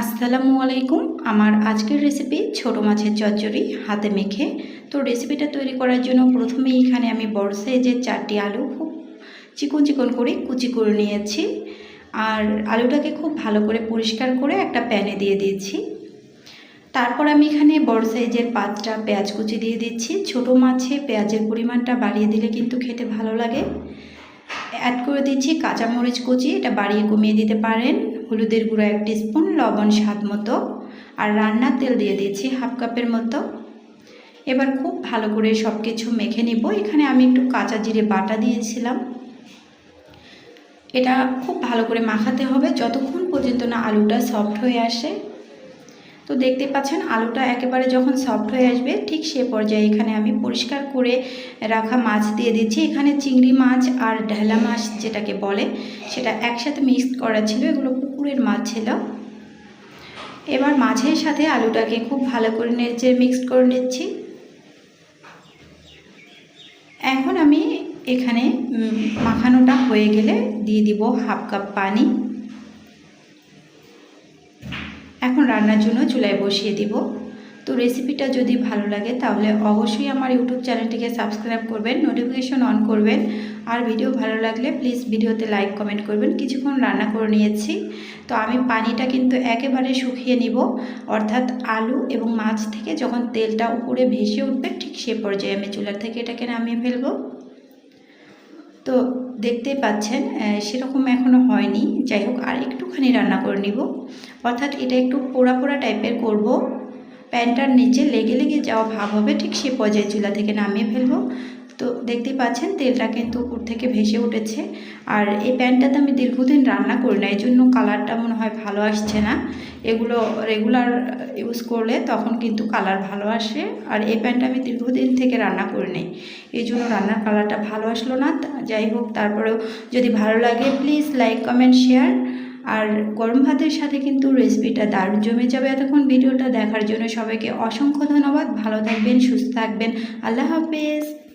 আসসালামু আলাইকুম। আমার আজকের রেসিপি ছোট মাছের চচ্চড়ি হাতে মেখে। তো রেসিপিটা তৈরি করার জন্য প্রথমেই এখানে আমি বড় সাইজের চারটি আলু খুব চিকন চিকন করে কুচি করে নিয়েছি। আর আলুটাকে খুব ভালো করে পরিষ্কার করে একটা প্যানে দিয়ে দিয়েছি। তারপর আমি এখানে বড় সাইজের পাঁচটা পেঁয়াজ কুচি দিয়ে দিচ্ছি। ছোট মাছে পেঁয়াজের পরিমাণটা বাড়িয়ে দিলে কিন্তু খেতে ভালো লাগে। অ্যাড করে দিচ্ছি কাঁচামরিচ কুচি, এটা বাড়িয়ে কমিয়ে দিতে পারেন। হলুদের গুঁড়ো এক স্পুন লবণ স্বাদ মতো, আর রান্নার তেল দিয়ে দিয়েছি হাফ কাপের মতো। এবার খুব ভালো করে সব কিছু মেখে নিব। এখানে আমি একটু কাঁচা জিরে বাটা দিয়েছিলাম। এটা খুব ভালো করে মাখাতে হবে। যতক্ষণ পর্যন্ত না আলুটা সফট হয়ে আসে তো দেখতে পাচ্ছেন, আলুটা একেবারে যখন সফট হয়ে আসবে, ঠিক সে পর্যায়ে এখানে আমি পরিষ্কার করে রাখা মাছ দিয়ে দিচ্ছি। এখানে চিংড়ি মাছ আর ঢেলা মাছ যেটাকে বলে, সেটা একসাথে মিক্স করা ছিল। এগুলো পুকুরের মাছ ছিল। এবার মাছের সাথে আলুটাকে খুব ভালো করে নেড়ে মিক্স করে নিচ্ছি। এখন আমি এখানে মাখানোটা হয়ে গেলে দিয়ে দিব হাফ কাপ পানি। এখন রান্নার জন্য চুলায় বসিয়ে দিব। তো রেসিপিটা যদি ভালো লাগে তাহলে অবশ্যই আমার ইউটিউব চ্যানেলটিকে সাবস্ক্রাইব করবেন নোটিফিকেশন অন করবেন। আর ভিডিও ভালো লাগলে প্লিজ ভিডিওতে লাইক কমেন্ট করবেন। কিছুক্ষণ রান্না করে নিয়েছি। তো আমি পানিটা কিন্তু একেবারে শুকিয়ে নিব। অর্থাৎ আলু এবং মাছ থেকে যখন তেলটা উপরে ভেসে উঠবে ঠিক সে পর্যায়ে আমি চুলার থেকে এটাকে নামিয়ে ফেলব। তো দেখতেই পাচ্ছেন সেরকম এখনও হয়নি। যাই হোক, আর একটুখানি রান্না করে নিব। অর্থাৎ এটা একটু পোড়া পোড়া টাইপের করব। প্যানটার নিচে লেগে লেগে যাওয়া ভাব হবে, ঠিক সে পর্যায়ে চুলা থেকে নামিয়ে ফেলব। তো দেখতেই পাচ্ছেন, তেলটা কিন্তু উপর থেকে ভেসে উঠেছে। আর এই প্যানটাতে আমি দীর্ঘদিন রান্না করি না এই জন্য কালারটা মনে হয় ভালো আসছে না। এগুলো রেগুলার ইউজ করলে তখন কিন্তু কালার ভালো আসে। আর এই প্যানটা আমি দীর্ঘদিন থেকে রান্না করি নাই এই জন্য রান্নার কালারটা ভালো আসলো না। যাই হোক, তারপরেও যদি ভালো লাগে প্লিজ লাইক কমেন্ট শেয়ার আর গরম ভাতের সাথে কিন্তু রেসিপিটা দারুণ জমে যাবে। এতক্ষণ ভিডিওটা দেখার জন্য সবাইকে অসংখ্য ধন্যবাদ। ভালো থাকবেন, সুস্থ থাকবেন। আল্লাহ হাফেজ।